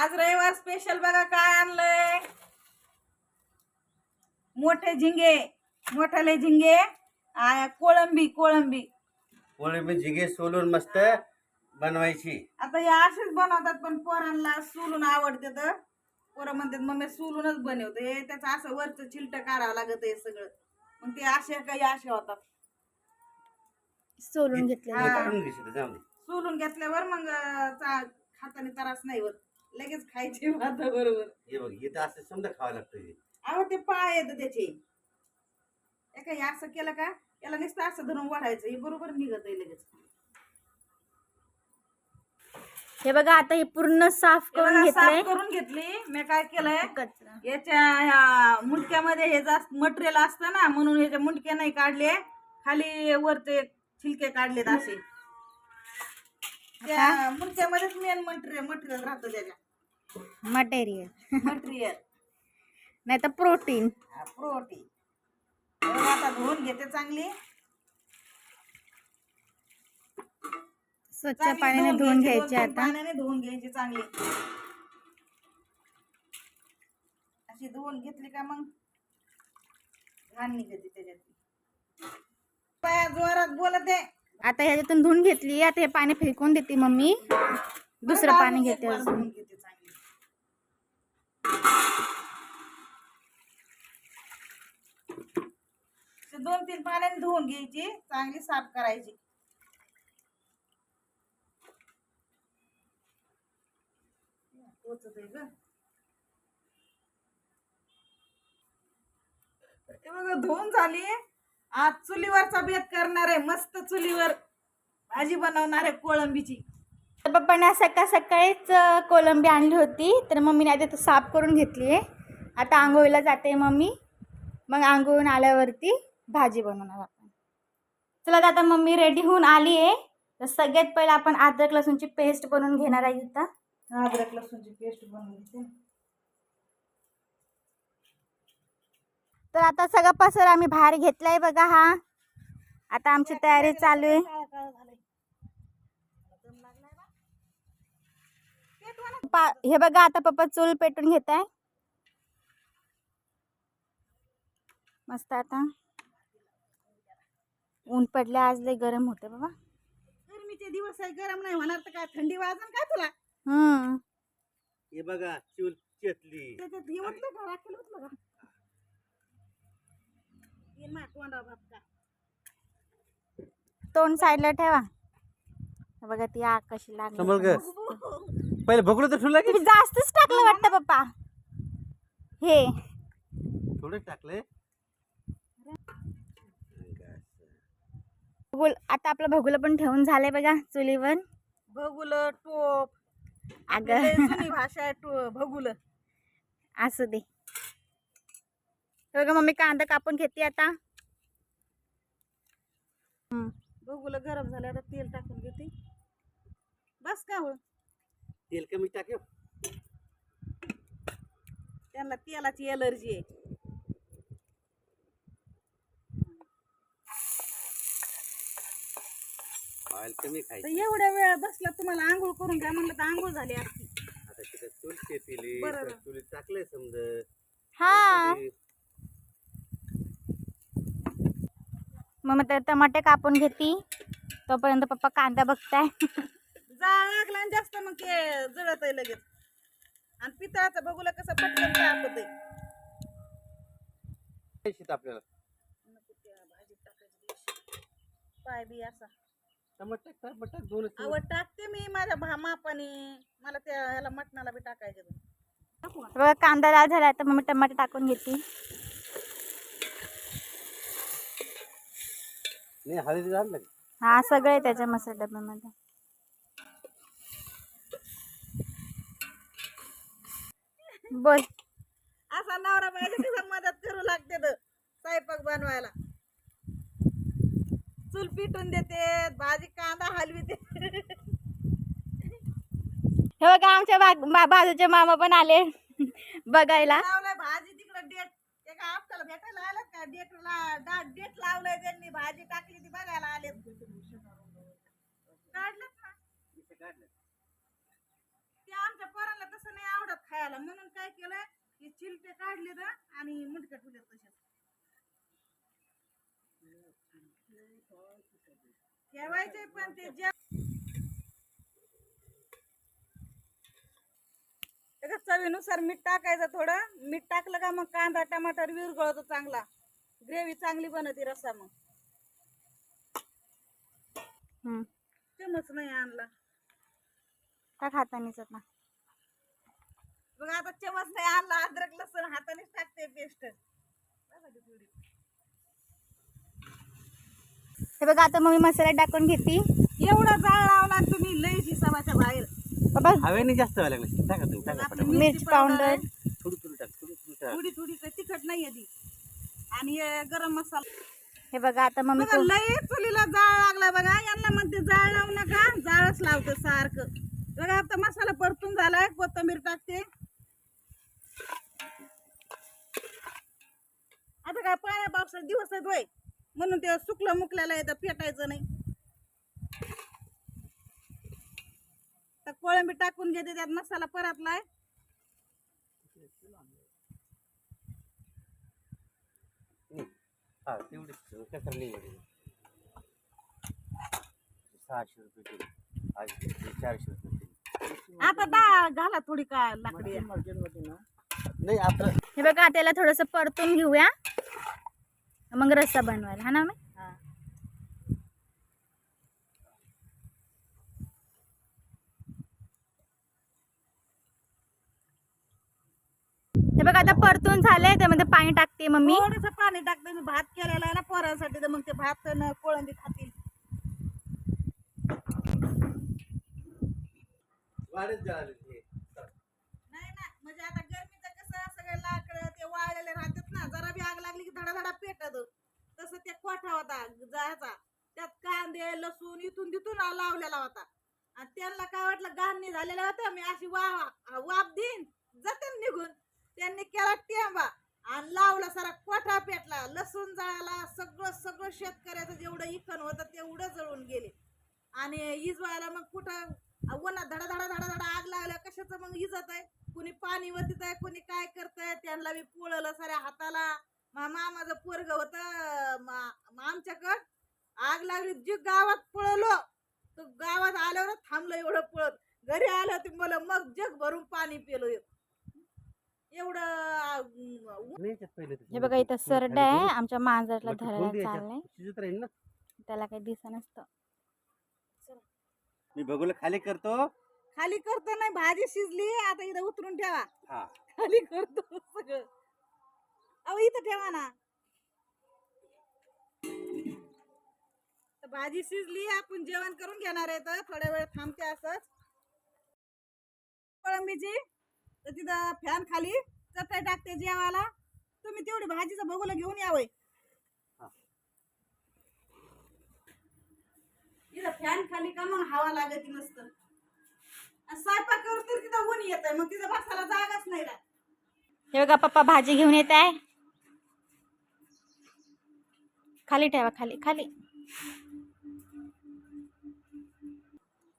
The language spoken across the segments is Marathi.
आज रविवार स्पेशल बघा काय आणलंय. मोठे झिंगे मोठाले झिंगे. आ, कोळंबी कोळंबी. कोळंबी झिगे सोलून मस्त बनवायची. आता हे असेच बनवतात पण पोरांना सोलून आवडते तर. पोरं म्हणतात मम्मी सोलूनच बनवतो. हे त्याचं असं वरचं चिलट काढावं लागत हे सगळं. मग ते असे काही असे होतात. सोलून घेतले हा. काढून घेशील जाऊन दे. सोलून घेतल्यावर मग अं, चा- हाताने त्रास नाही होत. लगेच खायचे भात बरोबर. हे बघ इथं असं समजा खावं लागतं हे. अहो ते पाय येत त्याचे. एका हे असं केलं का? याला नुसतं असं धरून वाढायचं. हे बरोबर निघत आहे लगेच. हे बघा आता हे पूर्ण साफ हे करून बघा, साफ करून घेतली. मी काय केलंय? कचरा. याच्या ह्या मुंडक्यामध्ये हे जास्त मटेरियल असतं ना म्हणून याच्या मुंडक्या नाही काढले खाली वरचे छिलके काढलेत असे. त्या मुंडक्यामध्येच मेन मटेरियल मटेरियल राहतं त्याच्या. मटेरियल. मटेरियल. नाही तर प्रोटीन. प्रोटीन आता धुवून घेते चांगली. स्वच्छ चांगली पाण्याने धुवून घ्यायचे दोन-तीन आता. पाण्याने धुवून घ्यायची चांगली. अशी धुवून घेतली का मग? घाण निघते त्याच्यात. पाया जोरात बोलत. आहे आता ह्याच्यातून धुवून घेतली आता हे पाणी फेकून देते मम्मी. दुसरं पाणी घेते अजून. दोन तीन पाण्याने धुवून घ्यायची चांगली साफ करायची. पोचत आहे ग बघा धुवून झाली. आज चुलीवरचा बेत करणार आहे मस्त चुलीवर भाजी बनवणार आहे कोळंबीची. तर पप्पाने सकाळ सकाळीच कोलंबी आणली होती तर मम्मीने आधी तर साफ करून घेतली आहे. आता आंघोळीला जाते मम्मी. मग आंघोळून आल्यावरती भाजी बनवणार आपण. चला तर आता मम्मी रेडी होऊन आली आहे. तर सगळ्यात पहिलं आपण अद्रक लसूणची पेस्ट बनवून घेणार आहे इथं. अद्रक लसूणची पेस्ट बनवून घेते. तर आता सगळं पसर आम्ही बाहेर घेतलाय बघा हा. आता आमची तयारी चालू आहे. हे बघा आता पप्पा चूल पेटून घेत आहे मस्त आता. ऊन पडले आज लय गरम होते बाबा. गरमीचे दिवस आहे गरम नाही होणार तर काय थंडी वाजन काय तुला? हम्म. हे बघा चूल त्याच्यात हे का? राखेल का? ये मा तोंडा साईडला ठेवा. हे बघा ती आग कशी समोर लागली ग. पहिले भोगलं तर ठेवलं की तुम्ही जास्तच टाकलं वाटतं पप्पा. हे. थोडं टाकलंय भगुल आता आपलं भगुलं पण ठेवून झालंय बघा चुलीवर. भगुल टोप. अगं. लय जुनी भाषा आहे टो भगुल. असू दे. बघा मम्मी कांदा कापून घेते आता. भगुल गरम झाले आता तेल टाकून घेते. बस का हो? तेल कमी टाक. त्यांना तेलाची एलर्जी आहे. ऑइल कमी तर खायचं एवढ्या वेळ बसला तुम्हाला आंघोळ करून घ्या म्हणलं तर आंघोळ झाली असती. आता तिथं. चुलीत टाकलंय समज. हा. मग तर टमाटे कापून घेते. तोपर्यंत पप्पा कांदा बघताय. जाळ लागला आणि जास्त मग ते जळत आहे लगेच. आणि पितळाचं बघूला कसं पटकन तापत आहे आपल्याला. पाय बी असा. आवड टाकते मी माझ्या भा मापाने मला त्या ह्याला मटणाला बी टाकायचे? बघा कांदा लाल झाला तर मम्मी टमाटे टाकून घेते. नाही हळदी? हा सगळे त्याच्या मसाला डब्यामध्ये. बोल. असा नवरा पाहिजे कसं मदत करू लागते तर स्वयंपाक बनवायला. चूल पिटून देते भाजी कांदा हलविते हे बघा आमच्या बाग- बा- बाजूचे मामा पण आले बघायला. लावलंय भाजी. का आपल्याला भेटायला आलं का? डेटला डेट लावलंय त्यांनी भाजी टाकली ती बघायला आले ना? ते आमच्या पोराला तसं नाही आवडत खायला. म्हणून काय केलं हे चिलटे काढले ना आणि मुटक्या ठेवले तसेच. ठेवायचे पण ते जे त्याच्यात चवीनुसार मीठ टाकायचं थोडं. मीठ टाकलं का मग कांदा टमाटर विरगळतो चांगला. ग्रेव्ही चांगली बनते रस्सा मग. हम्म. चमच नाही आणला. टाक हातानेच आता बघ आता चमच नाही आणला. अद्रक लसूण हातानेच टाकते पेस्ट हे बघा आता मम्मी मसाला टाकून घेते. एवढा जाळ लावला आणि तुम्ही लई हिसाबाच्या बाहेर. बाबा. हवेने जास्त व्हायला लागले. टाका तुम्ही टाका आपली पटापट. मिरची पावडर. थोडी थोडी टाक थोडी थोडी टाक. थोडी थोडी काही तिखट नाही आधी आणि हे गरम मसाला. हे बघा आता मम्मी बघा लई चुलीला जाळ लागला बघा. यांना म्हणते जाळ लावू नका जाळच लावते सारखं. बघा आता मसाला परतून झालाय कोथिंबीर टाकते. आता काय पाण्या पावसात दिवस आहेत होय. म्हणून ते सुकलं मुकल्याला येतं पेटायचं नाही. तर कोळंबी टाकून घेते त्यात मसाला परतलाय. हा. सहाशे रुपये चारशे रुपये आता डाळ घाला थोडी काय लाकडी. नाही आपलं हे बघा त्याला थोडंसं परतून घेऊया. मग रस्सा बनवायला हा ना मम्मी हा. हे बघा आता परतून झालंय त्यामध्ये पाणी टाकते मम्मी. थोडस पाणी टाकते मी भात केलेला आहे ना पोरांसाठी तर मग ते भात न कोळंबी खातील. हे. नाही ना म्हणजे आता गरमीचं कसं सगळे लाकडं ते वाळलेले राहतात ना जरा बी आग लागली की धडाधडा पेटत. तसं ते कोठा होता जायचा. त्यात कांदे लसूण इथून तिथून लावलेला होता. आणि त्यांना काय वाटलं गाणी झालेलं होतं मी अशी वाप देईन जाते निघून त्यांनी केला टेंबा आणि लावला सारा कोठा पेटला? लसूण जळाला सगळं सगळं शेतकऱ्याचं जेवढं इकन होतं तेवढं जळून गेले. आणि इजवायला मग कुठं? उन्हात धडा धडा धडा धडा आग लागल्या. कशाचं मग इजत आहे? कुणी पाणी वतीत आहे कुणी काय करतंय? त्यांना मी पोळलं साऱ्या हाताला. मा मामाचं पोरग होत आमच्याकड. आग लागली जी गावात पळलो तो गावात आल्यावर थांबलं एवढं पळत. घरी आलं ते मला मग जग भरून पाणी पिलो. एवढं हे बघा इथं सरडा आहे. आमच्या मांजरला धरायला. चाललंय. राहील ना? त्याला काही दिसत नसतं. मी बघूला खाली करतो. खाली करतो नाही भाजी शिजली आता इथं उतरून ठेवा. हा. खाली करतो सगळं. अहो इथं ठेवा ना. तर भाजी शिजली आपण जेवण करून घेणार आहे तर थोड्या वेळ थांबते असंच. कोळंबीची तर तिथं फॅन खाली चटई टाकते जेवायला. तुम्ही तेवढी भाजीचं बघूला घेऊन यावं. हा. इथं फॅन खाली का मग हवा लागत मस्त. आणि स्वयंपाक करून तर तिथं ऊन येत आहे मग तिथं बसायला जागाच नाही राहत. हे बघा पप्पा भाजी घेऊन येत आहे. खाली ठेवा खाली खाली.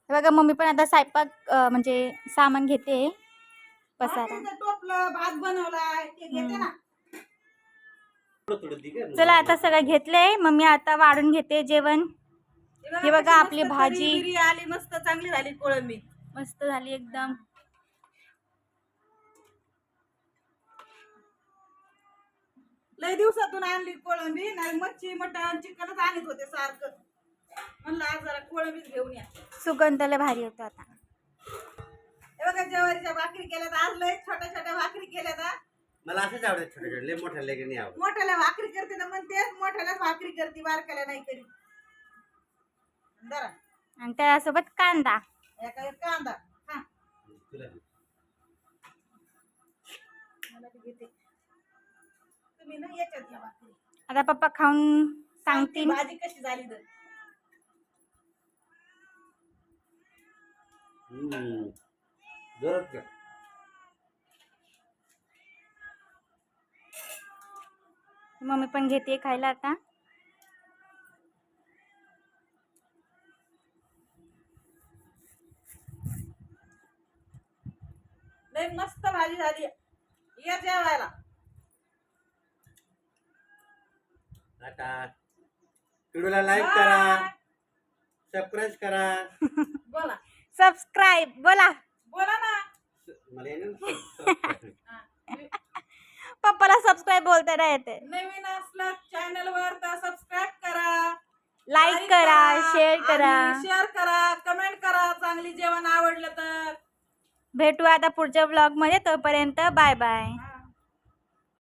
हे बघा मम्मी पण आता स्वयंपाक म्हणजे सामान घेते. पसारा. टोपलं भात बनवलाय. ते घेते ना. थोडं थोडं दे गं. चला आता सगळं घेतलंय. मम्मी आता वाढून घेते जेवण. हे बघा कशी आपली मस्त भाजी. तरी बिरी आली मस्त चांगली झाली कोळंबी. मस्त झाली एकदम. लय दिवसातून आणली कोळंबी नाही मच्छी मटण चिकनच आणत होते सारखं. म्हणलं आज जरा कोळंबीच घेऊन या. सुगंधला भारी होतो आता. हे बघा ज्वारीच्या भाकरी केल्यात. आज लय छोट्या छोट्या भाकरी केल्यात हा. मला असंच आवडत छोटे छोटे लय मोठ्या लेगे नाही आवडत मोठ्याला भाकरी करते तर म्हणते मोठ्याला भाकरी करते बारक्याला नाही करी जरा आणि त्यासोबत कांदा. एका एक कांदा? हा. तुला मला बी घेते. तुम्ही ना याच्यात या भाकरी. आता पप्पा खाऊन सांगतील. भाजी कशी झाली तर. हम्म. जोरात कर. मम्मी पण घेते खायला आता. लय मस्त भाजी झाली. या जेवायला. व्हिडिओला लाईक करा. सबस्क्राईब करा. बोला. सबस्क्राईब बोला. बोला ना. पप्पाला सबस्क्राईब बोलता नाही येते नवीन असलं चॅनल वर तर सबस्क्राईब करा. लाईक करा शेअर करा. शेअर करा कमेंट करा. चांगली जेवण आवडलं तर. भेटू आता पुढच्या ब्लॉगमध्ये. तोपर्यंत बाय बाय